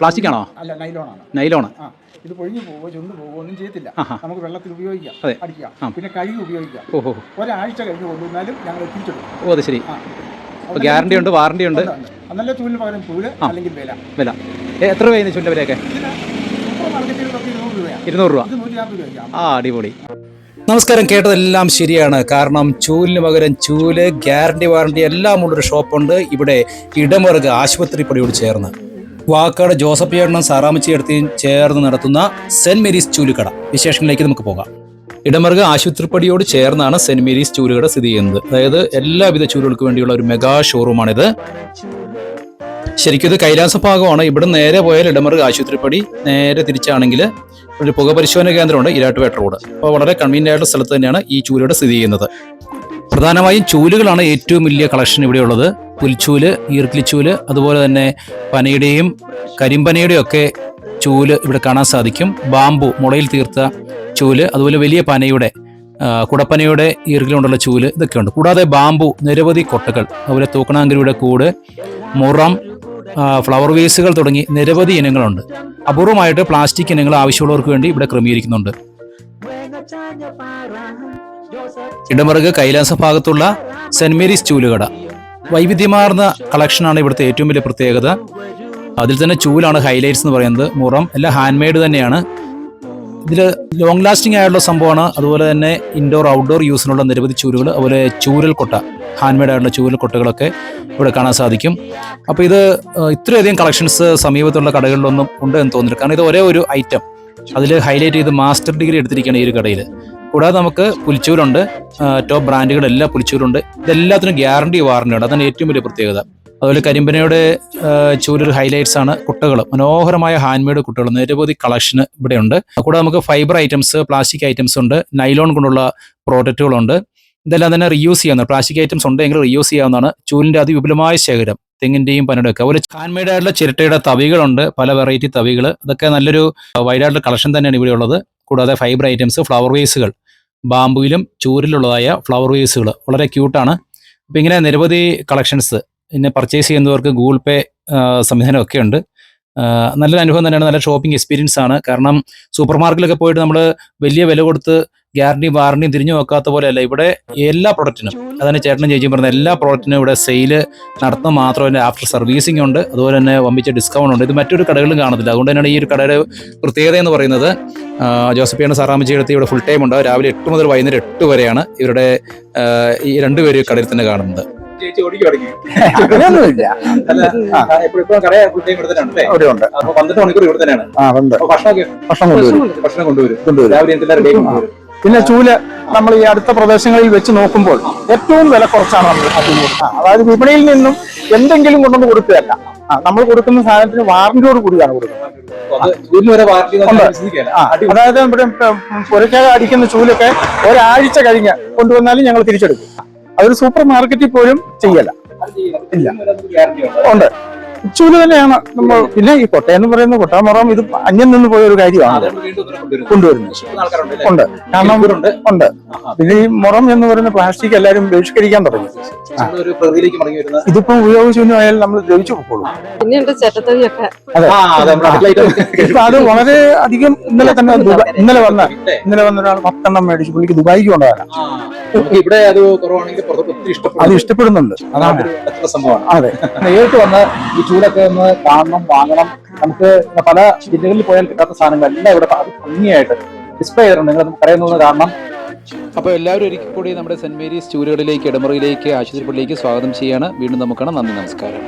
Plastic ആണോ അല്ല നൈലോണാണ്. Nylon. ആ ഇത് പൊഴിഞ്ഞു പോവോ ചൊന്ന് പോവോ ഒന്നും ചെയ്യത്തില്ല. ആഹാ. നമുക്ക് വെള്ളത്തിൽ ഉപയോഗിക്കാം അതെ. അടിക്കാം പിന്നെ കഴുകി ഉപയോഗിക്കാം. ഓഹോ. ഒരാഴ്ച കഴിഞ്ഞ് കൊണ്ടുവന്നാലും ഞങ്ങൾ എത്തിച്ചെടുക്കും ഓ അത് ശരി. ആ. അപ്പോൾ ഗ്യാരണ്ടി ഉണ്ട് വാറണ്ടി ഉണ്ട്? നല്ല ചൂലിന് പകരം ചൂൽ അല്ലെങ്കിൽ വില. വില. ഏ, എത്ര രൂപയാണ് ചുന്റെ വിലയൊക്കെ? ഇതിന് സൂപ്പർ മാർക്കറ്റുകളിലൊക്കെ ഇരുന്നൂറ് രൂപയാണ് ഇരുന്നൂറ് രൂപ. ഇത് നൂറ്റി നാൽപ്പത് രൂപയ്ക്കാണ് ആ അടിപൊളി. നമസ്കാരം കേട്ടതെല്ലാം ശരിയാണ്. കാരണം ചൂലിന് പകരം ചൂൽ ഗ്യാരണ്ടി വാറണ്ടി എല്ലാം ഉള്ളൊരു ഷോപ്പുണ്ട്. ഇവിടെ ഇടമറുക ആശുപത്രിപ്പടിയോട് ചേർന്ന്. വാക്കാട് ജോസഫ് ചേട്ടനും സാറാമച്ചി എടുത്തിയും ചേർന്ന് നടത്തുന്ന സെന്റ് മേരീസ് ചൂലുകട. വിശേഷങ്ങളിലേക്ക് നമുക്ക് പോകാം. ഇടമറുക ആശുപത്രിപ്പടിയോട് ചേർന്നാണ് സെന്റ് മേരീസ് ചൂലുകട സ്ഥിതി ചെയ്യുന്നത്. അതായത് എല്ലാവിധ ചൂലുകൾക്ക് വേണ്ടിയുള്ള ഒരു മെഗാ ഷോറൂമാണിത്. ശരിക്കും ഇത് കൈലാസ ഭാഗമാണ്. ഇവിടെ നേരെ പോയാൽ ഇടമറുക ആശുപത്രിപ്പടി നേരെ തിരിച്ചാണെങ്കിൽ ഒരു പുക പരിശോധന കേന്ദ്രമുണ്ട് ഇരാട്ടുപേട്ട റോഡ്. അപ്പോൾ വളരെ കൺവീനിയന്റ് ആയിട്ടുള്ള സ്ഥലത്ത് തന്നെയാണ് ഈ ചൂലുകട സ്ഥിതി ചെയ്യുന്നത്. പ്രധാനമായും ചൂലുകളാണ് ഏറ്റവും വലിയ കളക്ഷൻ ഇവിടെയുള്ളത്. പുൽച്ചൂൽ ഈർക്കിലിച്ചൂൽ അതുപോലെ തന്നെ പനയുടെയും കരിമ്പനയുടെയും ഒക്കെ ചൂൽ ഇവിടെ കാണാൻ സാധിക്കും. ബാമ്പു മുളയിൽ തീർത്ത ചൂൽ അതുപോലെ വലിയ പനയുടെ കുടപ്പനയുടെ ഈർക്കിലുണ്ടുള്ള ചൂൽ ഇതൊക്കെ ഉണ്ട്. കൂടാതെ ബാമ്പു നിരവധി കൊട്ടകൾ അതുപോലെ തൂക്കണാങ്കരിയുടെ കൂട് മുറം ഫ്ലവർ വേസുകൾ തുടങ്ങി നിരവധി ഇനങ്ങളുണ്ട്. അപൂർവമായിട്ട് പ്ലാസ്റ്റിക് ഇനങ്ങൾ ആവശ്യമുള്ളവർക്ക് വേണ്ടി ഇവിടെ ക്രമീകരിക്കുന്നുണ്ട്. ഇടമറുക് കൈലാസ ഭാഗത്തുള്ള സെന്റ് മേരീസ് ചൂലുകട. വൈവിധ്യമാർന്ന കളക്ഷനാണ് ഇവിടുത്തെ ഏറ്റവും വലിയ പ്രത്യേകത. അതിൽ തന്നെ ചൂലാണ് ഹൈലൈറ്റ്സ് എന്ന് പറയുന്നത് മുറം എല്ലാം ഹാൻഡ് മെയ്ഡ് തന്നെയാണ്. ഇതിൽ ലോങ് ലാസ്റ്റിംഗ് ആയിട്ടുള്ള സംഭവമാണ്. അതുപോലെ തന്നെ ഇൻഡോർ ഔട്ട്ഡോർ യൂസിനുള്ള നിരവധി ചൂരുകൾ അതുപോലെ ചൂരൽ കൊട്ട ഹാൻഡ് മെയ്ഡ് ആയിട്ടുള്ള ചൂരൽ കൊട്ടകളൊക്കെ ഇവിടെ കാണാൻ സാധിക്കും. അപ്പോൾ ഇത് ഇത്രയധികം കളക്ഷൻസ് സമീപത്തുള്ള കടകളിലൊന്നും ഉണ്ട് എന്ന് തോന്നുന്നില്ല. കാരണം ഇത് ഒരേ ഒരു ഐറ്റം അതിൽ ഹൈലൈറ്റ് ചെയ്ത് മാസ്റ്റർ ഡിഗ്രി എടുത്തിരിക്കുകയാണ് ഈ ഒരു കടയിൽ കൂടാതെ നമുക്ക് പുലിച്ചൂരുണ്ട്. ടോപ്പ് ബ്രാൻഡുകളെല്ലാം പുലിച്ചൂരുണ്ട്. ഇതെല്ലാത്തിനും ഗ്യാരണ്ടി വാറണ്ടി ഉണ്ട് അതാണ് ഏറ്റവും വലിയ പ്രത്യേകത. അതുപോലെ കരിമ്പനയുടെ ചൂരൽ ഹൈലൈറ്റ്സ് ആണ് കുട്ടകൾ. മനോഹരമായ ഹാൻഡ് മെയ്ഡ് കുട്ടകൾ. നിരവധി കളക്ഷൻ ഇവിടെയുണ്ട്. കൂടാതെ നമുക്ക് ഫൈബർ ഐറ്റംസ് പ്ലാസ്റ്റിക് ഐറ്റംസ് ഉണ്ട്. നൈലോൺ കൊണ്ടുള്ള പ്രോഡക്റ്റുകളുണ്ട് ഇതെല്ലാം തന്നെ റീയൂസ് ചെയ്യാവുന്ന പ്ലാസ്റ്റിക് ഐറ്റംസ് ഉണ്ടെങ്കിൽ റീയൂസ് ചെയ്യാവുന്നതാണ്. ചൂലിന്റെ അതിവിപുലമായ ശേഖരം തെങ്ങിന്റെയും പനയുടെയൊക്കെ അതുപോലെ ഹാൻഡ് മെയ്ഡ് ആയിട്ടുള്ള ചിരട്ടയുടെ തവികളുണ്ട്. പല വെറൈറ്റി തവികൾ അതൊക്കെ നല്ലൊരു വൈഡായിട്ടുള്ള കളക്ഷൻ തന്നെയാണ് ഇവിടെ ഉള്ളത്. കൂടാതെ ഫൈബർ ഐറ്റംസ് ഫ്ലവർ വേസുകൾ ബാമ്പുവിലും ചൂരിലുള്ളതായ ഫ്ലവർ വേസുകൾ വളരെ ക്യൂട്ടാണ് അപ്പോൾ ഇങ്ങനെ നിരവധി കളക്ഷൻസ് പിന്നെ പർച്ചേസ് ചെയ്യുന്നവർക്ക് ഗൂഗിൾ പേ സംവിധാനമൊക്കെ ഉണ്ട്. നല്ലൊരു അനുഭവം തന്നെയാണ് നല്ല ഷോപ്പിംഗ് എക്സ്പീരിയൻസ് ആണ്. കാരണം സൂപ്പർ മാർക്കറ്റിലൊക്കെ പോയിട്ട് നമ്മൾ വലിയ വില കൊടുത്ത് ഗ്യാരണ്ടി വാറണ്ടിയും തിരിഞ്ഞു നോക്കാത്ത പോലെയല്ല. ഇവിടെ എല്ലാ പ്രൊഡക്റ്റിനും അതാണ് ചേട്ടനും ചേച്ചിയും പറഞ്ഞ എല്ലാ പ്രൊഡക്റ്റിനും ഇവിടെ സെയിൽ നടത്തുന്ന മാത്രമല്ല ആഫ്റ്റർ സർവീസിംഗ് ഉണ്ട്. അതുപോലെ തന്നെ വമ്പിച്ച ഡിസ്കൗണ്ട് ഉണ്ട്. ഇത് മറ്റൊരു കടകളിലും കാണത്തില്ല. അതുകൊണ്ട് തന്നെയാണ് ഈ ഒരു കടയുടെ പ്രത്യേകത എന്ന് പറയുന്നത്. ജോസഫിയാണ് സാറാമ്മച്ചി എടുത്ത് ഇവിടെ ഫുൾ ടൈം ഉണ്ടാവും രാവിലെ എട്ട് മുതൽ വൈകുന്നേരം എട്ട് വരെയാണ് ഇവരുടെ ഈ രണ്ടുപേരും കടയിൽ തന്നെ കാണുന്നത്. ചേച്ചി ഓടിക്കും തുടങ്ങി. അങ്ങനെയൊന്നുമില്ല. ഉണ്ട്. അപ്പൊ പന്ത്രണ്ട് മണിക്കൂർ ഇവിടെ തന്നെയാണ്. ആ ഉണ്ട്. അപ്പൊ ഭക്ഷണമൊക്കെ ഭക്ഷണം കൊണ്ടുവരും. ഭക്ഷണം കൊണ്ടുവരും. കൊണ്ടുവരും. രാവിലെ എന്തെല്ലാം റെഡി കൊണ്ടുവരും? പിന്നെ ചൂൽ നമ്മൾ ഈ അടുത്ത പ്രദേശങ്ങളിൽ വെച്ച് നോക്കുമ്പോൾ ഏറ്റവും വില കുറച്ചാണ് നമ്മൾ അതായത് വിപണിയിൽ നിന്നും എന്തെങ്കിലും കൊണ്ടൊന്നും കൊടുക്കുകയല്ല. നമ്മൾ കൊടുക്കുന്ന സാധനത്തിന് വാറന്റിയോട് കൂടിയാണ് കൊടുക്കുന്നത്. അതായത് ഇവിടെ പുരക്കാതെ അടിക്കുന്ന ചൂലൊക്കെ ഒരാഴ്ച കഴിഞ്ഞ് കൊണ്ടുവന്നാലും ഞങ്ങൾ തിരിച്ചെടുക്കും. അതൊരു സൂപ്പർ മാർക്കറ്റിൽ പോലും ചെയ്യല. ഇല്ല. ഉണ്ട്. ചൂൽ തന്നെയാണ് നമ്മൾ പിന്നെ ഈ കൊട്ടയെന്ന് പറയുന്ന കൊട്ടാമറം ഇത് അന്യം നിന്ന് പോയ ഒരു കാര്യമാണ്. കൊണ്ടുവരുന്നത് ഉണ്ട്. കാരണം ഉണ്ട്. പിന്നെ ഈ മുറം എന്ന് പറയുന്ന പ്ലാസ്റ്റിക് എല്ലാവരും ബഹിഷ്കരിക്കാൻ തുടങ്ങി. ഇതിപ്പോ ഉപയോഗശൂന്യമായാലും നമ്മൾ ദ്രവിച്ചു പോകുള്ളൂ അത്. വളരെ അധികം ഇന്നലെ തന്നെ ഇന്നലെ വന്ന ഇന്നലെ വന്ന ഒരാൾ പത്തെണ്ണം മേടിച്ചു. പുള്ളിക്ക് ദുബായിക്ക് കൊണ്ടുവരാം ഇവിടെ അത് കുറവാണെങ്കിൽ അത് ഇഷ്ടപ്പെടുന്നുണ്ട്. അതാണ്. സംഭവമാണ്. അതെ. നേരിട്ട് വന്ന് ഈ ചൂടൊക്കെ ഒന്ന് കാണണം വാങ്ങണം. നമുക്ക് പല ജില്ലകളിൽ പോയാൽ കിട്ടാത്ത സാധനങ്ങൾ എല്ലാം ഇവിടെ ഭംഗിയായിട്ട് ഡിസ്പ്ലേ ചെയ്തിട്ടുണ്ട്. നിങ്ങൾ പറയുന്നത് കാരണം അപ്പോൾ എല്ലാവരും ഒരിക്കൽ കൂടി നമ്മുടെ സെന്റ് മേരീസ് ചൂരുകളിലേക്ക് ഇടമുറയിലേക്ക് ആശുപത്രിപ്പള്ളിയിലേക്ക് സ്വാഗതം ചെയ്യാണ്. വീണ്ടും നമുക്കാണ് നന്ദി നമസ്കാരം.